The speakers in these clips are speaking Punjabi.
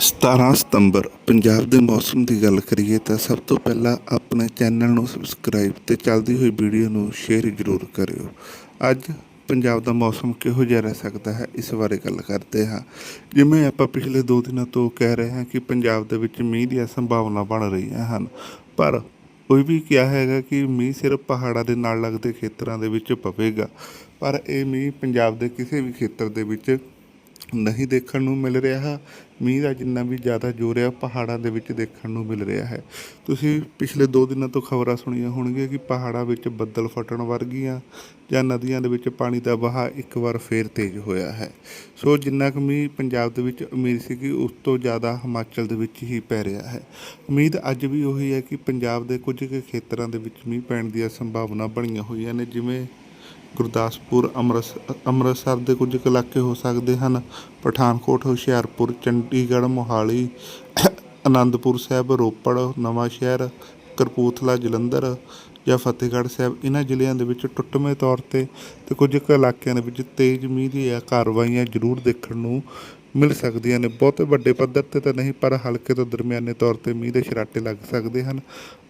17 ਸਤੰਬਰ, ਪੰਜਾਬ ਦੇ ਮੌਸਮ ਦੀ ਗੱਲ ਕਰੀਏ ਤਾਂ ਸਭ ਤੋਂ ਪਹਿਲਾਂ ਆਪਣੇ ਚੈਨਲ ਨੂੰ ਸਬਸਕ੍ਰਾਈਬ ਤੇ ਚੱਲਦੀ ਹੋਈ ਵੀਡੀਓ ਨੂੰ ਸ਼ੇਅਰ ਜ਼ਰੂਰ ਕਰਿਓ। ਅੱਜ ਪੰਜਾਬ ਦਾ ਮੌਸਮ ਕਿਹੋ ਜਿਹਾ ਰਹਿ ਸਕਦਾ ਹੈ, ਇਸ ਬਾਰੇ ਗੱਲ ਕਰਦੇ ਹਾਂ। ਜਿਵੇਂ ਆਪਾਂ ਪਿਛਲੇ 2 ਦਿਨਾਂ ਤੋਂ ਕਹਿ ਰਹੇ ਹਾਂ ਕਿ ਪੰਜਾਬ ਦੇ ਵਿੱਚ ਮੀਂਹ ਦੀਆਂ ਸੰਭਾਵਨਾ ਬਣ ਰਹੀਆਂ ਹਨ। ਪਰ ਕੋਈ ਵੀ ਕਿਹਾ ਹੈਗਾ ਕਿ ਮੀਂਹ ਸਿਰਫ ਪਹਾੜਾਂ ਦੇ ਨਾਲ ਲੱਗਦੇ ਖੇਤਰਾਂ ਦੇ ਵਿੱਚ ਪਵੇਗਾ। ਪਰ ਇਹ ਮੀਂਹ ਪੰਜਾਬ ਦੇ ਕਿਸੇ ਵੀ ਖੇਤਰ ਦੇ ਵਿੱਚ ਨਹੀਂ ਦੇਖਣ ਨੂੰ ਮਿਲ ਰਿਹਾ। ਮੀਂਹ ਦਾ ਜਿੰਨਾ ਵੀ ਜ਼ਿਆਦਾ ਜ਼ੋਰ ਹੈ ਪਹਾੜਾਂ ਦੇ ਵਿੱਚ ਦੇਖਣ ਨੂੰ ਮਿਲ ਰਿਹਾ ਹੈ। ਤੁਸੀਂ ਪਿਛਲੇ 2 ਦਿਨਾਂ ਤੋਂ ਖਬਰਾਂ ਸੁਣੀਆਂ ਹੋਣਗੀਆਂ ਕਿ ਪਹਾੜਾਂ ਵਿੱਚ ਬੱਦਲ ਫਟਣ ਵਰਗੀਆਂ ਜਾਂ ਨਦੀਆਂ ਦੇ ਵਿੱਚ ਪਾਣੀ ਦਾ ਵਹਾਅ ਇੱਕ ਵਾਰ ਫੇਰ ਤੇਜ਼ ਹੋਇਆ ਹੈ। ਸੋ ਜਿੰਨਾ ਕੁ ਮੀਂਹ ਪੰਜਾਬ ਦੇ ਵਿੱਚ ਉਮੀਦ ਸੀ ਕਿ ਉਸ ਤੋਂ ਜ਼ਿਆਦਾ ਹਿਮਾਚਲ ਦੇ ਵਿੱਚ ਹੀ ਪੈ ਰਿਹਾ ਹੈ। ਉਮੀਦ ਅੱਜ ਵੀ ਉਹੀ ਹੈ ਕਿ ਪੰਜਾਬ ਦੇ ਕੁਝ ਕੁ ਖੇਤਰਾਂ ਦੇ ਵਿੱਚ ਮੀਂਹ ਪੈਣ ਦੀਆਂ ਸੰਭਾਵਨਾ ਬਣੀਆਂ ਹੋਈਆਂ ਨੇ, ਜਿਵੇਂ ਗੁਰਦਾਸਪੁਰ ਅੰਮ੍ਰਿਤਸ ਅੰਮ੍ਰਿਤਸਰ ਦੇ ਕੁਝ ਕੁ ਇਲਾਕੇ ਹੋ ਸਕਦੇ ਹਨ। ਪਠਾਨਕੋਟ, ਹੁਸ਼ਿਆਰਪੁਰ, ਚੰਡੀਗੜ੍ਹ, ਮੋਹਾਲੀ ਆਨੰਦਪੁਰ ਸਾਹਿਬ, ਰੋਪੜ ਨਵਾਂ ਸ਼ਹਿਰ ਕਰਪੂਥਲਾ ਜਲੰਧਰ ਜਾਂ ਫਤਿਹਗੜ੍ਹ ਸਾਹਿਬ। ਇਹਨਾਂ ਜ਼ਿਲ੍ਹਿਆਂ ਦੇ ਵਿੱਚ ਟੁੱਟਵੇਂ ਤੌਰ ਤੇ ਤੇ ਕੁਝ ਕੁ ਇਲਾਕਿਆਂ ਦੇ ਵਿੱਚ ਤੇਜ਼ ਮੀਂਹ ਦੀਆਂ ਕਾਰਵਾਈਆਂ ਜ਼ਰੂਰ ਦੇਖਣ ਨੂੰ ਮਿਲ ਸਕਦੀਆਂ ਨੇ। ਬਹੁਤੇ ਵੱਡੇ ਪੱਧਰ ਤੇ ਤਾਂ ਨਹੀਂ, ਪਰ ਹਲਕੇ ਤੋਂ ਦਰਮਿਆਨੇ ਤੌਰ ਤੇ ਮੀਂਹ ਦੇ ਛਰਾਟੇ ਲੱਗ ਸਕਦੇ ਹਨ।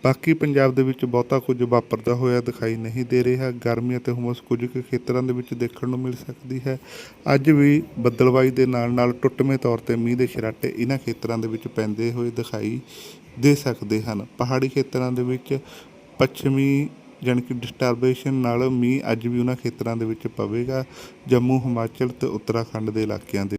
ਬਾਕੀ ਪੰਜਾਬ ਦੇ ਵਿੱਚ ਬਹੁਤਾ ਕੁਝ ਵਾਪਰਦਾ ਹੋਇਆ ਦਿਖਾਈ ਨਹੀਂ ਦੇ ਰਿਹਾ। ਗਰਮੀ ਅਤੇ ਹੁਮਸ ਕੁਝ ਕੁ ਖੇਤਰਾਂ ਦੇ ਵਿੱਚ ਦੇਖਣ ਨੂੰ ਮਿਲ ਸਕਦੀ ਹੈ। ਅੱਜ ਵੀ ਬੱਦਲਬਾਈ ਦੇ ਨਾਲ ਨਾਲ ਟੁੱਟਵੇਂ ਤੌਰ ਤੇ ਮੀਂਹ ਦੇ ਛਰਾਟੇ ਇਹਨਾਂ ਖੇਤਰਾਂ ਦੇ ਵਿੱਚ ਪੈਂਦੇ ਹੋਏ ਦਿਖਾਈ ਦੇ ਸਕਦੇ ਹਨ। ਪਹਾੜੀ ਖੇਤਰਾਂ ਦੇ ਵਿੱਚ ਪੱਛਮੀ ਜਾਣੀ ਕਿ ਡਿਸਟਰਬੇਸ਼ਨ ਨਾਲ ਮੀਂਹ ਅੱਜ ਵੀ ਉਹਨਾਂ ਖੇਤਰਾਂ ਦੇ ਵਿੱਚ ਪਵੇਗਾ। ਜੰਮੂ, ਹਿਮਾਚਲ ਤੇ ਉੱਤਰਾਖੰਡ ਦੇ ਇਲਾਕਿਆਂ ਦੇ